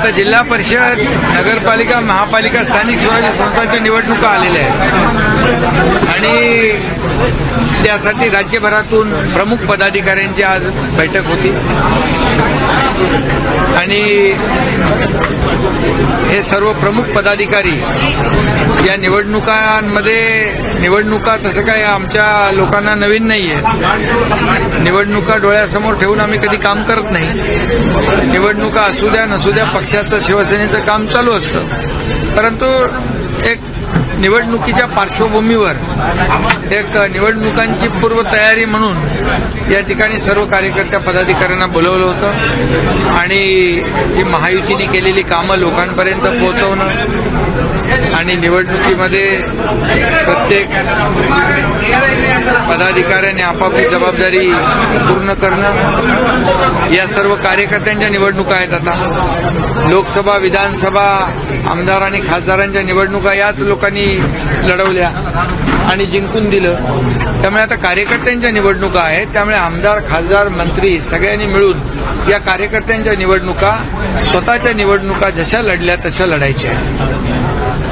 आता जिल्हा परिषद नगरपालिका महापालिका स्थानिक स्वराज्य संस्थांच्या निवडणुका आलेल्या आहेत. आणि त्यासाठी राज्यभरातून प्रमुख पदाधिकाऱ्यांची आज बैठक होती. आणि हे सर्व प्रमुख पदाधिकारी या निवडणुकांमध्ये निवडणुका तसं काय आमच्या लोकांना नवीन नाहीये. निवडणुका डोळ्यासमोर ठेवून आम्ही कधी काम करत नाही. निवडणुका असू द्या नसू द्या पक्षाचं शिवसेनेचं काम चालू असतं. परंतु एक निवडणुकीच्या पार्श्वभूमीवर एक निवडणुकांची पूर्वतयारी म्हणून या ठिकाणी सर्व कार्यकर्त्या पदाधिकाऱ्यांना बोलवलं होतं. आणि जी महायुतीने केलेली कामं लोकांपर्यंत पोहोचवणं आणि निवडणुकीमध्ये प्रत्येक पदाधिकाऱ्याने आपापली जबाबदारी पूर्ण करणं या सर्व कार्यकर्त्यांच्या निवडणुका आहेत आता. लोकसभा विधानसभा आमदार आणि खासदारांच्या निवडणुका याच लोकांनी लढवल्या आणि जिंकून दिलं. त्यामुळे आता कार्यकर्त्यांच्या निवडणुका आहेत. त्यामुळे आमदार खासदार मंत्री सगळ्यांनी मिळून या कार्यकर्त्यांच्या निवडणुका स्वतःच्या निवडणुका जशा लढल्या तशा लढायच्या आहेत.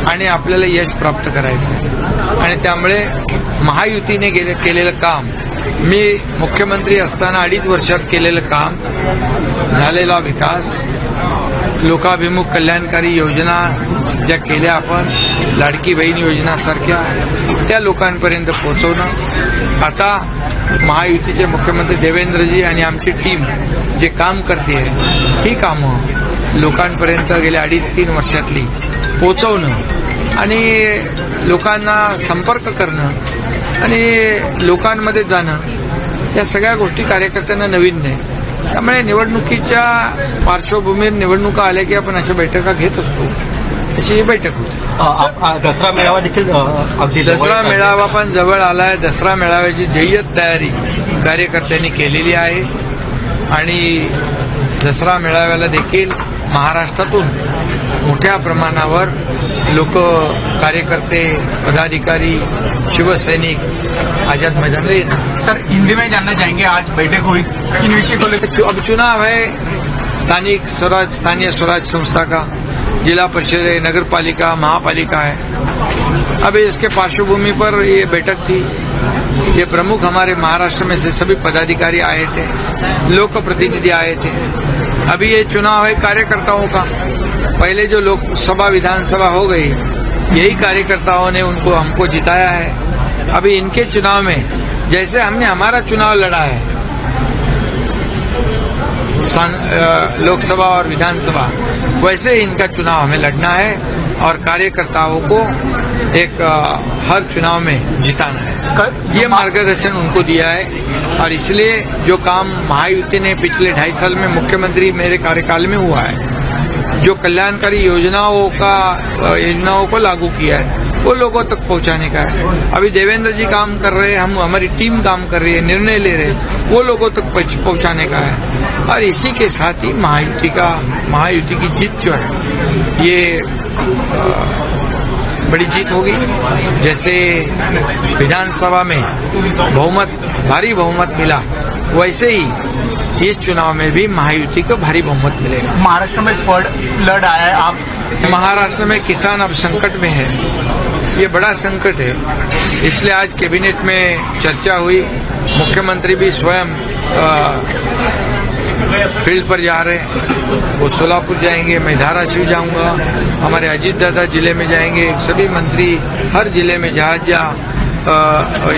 आणि आपल्याला यश प्राप्त करायचं आणि त्यामुळे महायुतीने गेले केलेलं काम मी मुख्यमंत्री असताना अडीच वर्षात केलेलं काम झालेला विकास लोकाभिमुख कल्याणकारी योजना ज्या केल्या आपण लाडकी बहीण योजनासारख्या त्या लोकांपर्यंत पोहोचवणं. आता महायुतीचे मुख्यमंत्री देवेंद्रजी आणि आमची टीम जे काम करते ही कामं लोकांपर्यंत गेल्या अडीच तीन वर्षातली पोचवणं आणि लोकांना संपर्क करणं आणि लोकांमध्ये जाणं या सगळ्या गोष्टी कार्यकर्त्यांना नवीन नाही. त्यामुळे निवडणुकीच्या पार्श्वभूमीवर निवडणुका आल्या की आपण अशा बैठका घेत असतो. अशी ही बैठक होती. दसरा मेळावा देखील दसरा. मेळावा पण जवळ आलाय. दसरा मेळाव्याची जय्यत तयारी कार्यकर्त्यांनी केलेली आहे. आणि दसरा मेळाव्याला देखील महाराष्ट्रातून मोठ्या प्रमाणावर लोक कार्यकर्ते पदाधिकारी शिवसैनिक आझाद मैदानला येणार सर हिंदी में जानना चाहेंगे आज बैठक हुई। किन विषय को लेकर? अब चुनाव है स्थानिक स्वराज स्थानीय स्वराज संस्था का। जिला परिषद है नगर पालिका महापालिका है। अब इसके पार्श्वभूमि पर ये बैठक थी। ये प्रमुख हमारे महाराष्ट्र में से सभी पदाधिकारी आए थे। लोक प्रतिनिधि आए थे। अभी ये चुनाव है कार्यकर्ताओं का। पहले जो लोकसभा विधानसभा हो गई, यही कार्यकर्ताओं ने उनको, हमको जिताया है। अभी इनके चुनाव में, जैसे हमने हमारा चुनाव लड़ा है लोकसभा और विधानसभा, वैसे ही इनका चुनाव हमें लड़ना है और कार्यकर्ताओं को एक हर चुनाव में जिताना है। ये मार्गदर्शन उनको दिया है और इसलिए जो काम महायुति ने पिछले ढाई साल में मुख्यमंत्री मेरे कार्यकाल में हुआ है जो कल्याणकारी योजनाओं का योजनाओं को लागू किया है वो लोगों तक पहुँचाने का है। अभी देवेंद्र जी काम कर रहे हैं हम हमारी टीम काम कर रही है निर्णय ले रहे हैं वो लोगों तक पहुँचाने का है। और इसी के साथ ही महायुति का महायुति की जीत जो है ये बड़ी जीत होगी। जैसे विधानसभा में बहुमत भारी बहुमत मिला वैसे ही इस चुनाव में भी महायुति को भारी बहुमत मिलेगा। महाराष्ट्र में फ्लड आया है आप महाराष्ट्र में किसान अब संकट में है। ये बड़ा संकट है। इसलिए आज कैबिनेट में चर्चा हुई। मुख्यमंत्री भी स्वयं फ़ील्ड पर जा रहे हैं। वो सोलापुर जाएँगे, मैं धाराशिव जाऊँगा। हमारे अजीत दादा ज़िले में जाएँगे। सभी मंत्री हर ज़िले में जहाँ जहाँ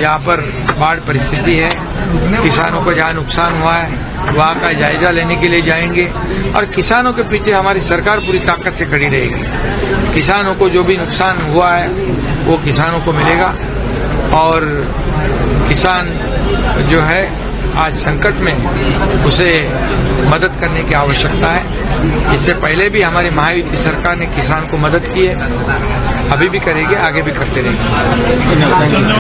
यहाँ पर बाढ़ परिस्थिति है। किसानों को जहाँ नुकसान हुआ है, वहाँ का जायजा लेने के लिए जाएँगे। और किसानों के पीछे हमारी सरकार पूरी ताकत से खड़ी रहेगी। किसानों को जो भी नुकसान हुआ है, वो किसानों को मिलेगा। और किसान जो है आज संकट में उसे मदद करने की आवश्यकता है इससे पहले भी हमारी महायुति सरकार ने किसान को मदद की है अभी भी करेगी, आगे भी करते रहेंगे.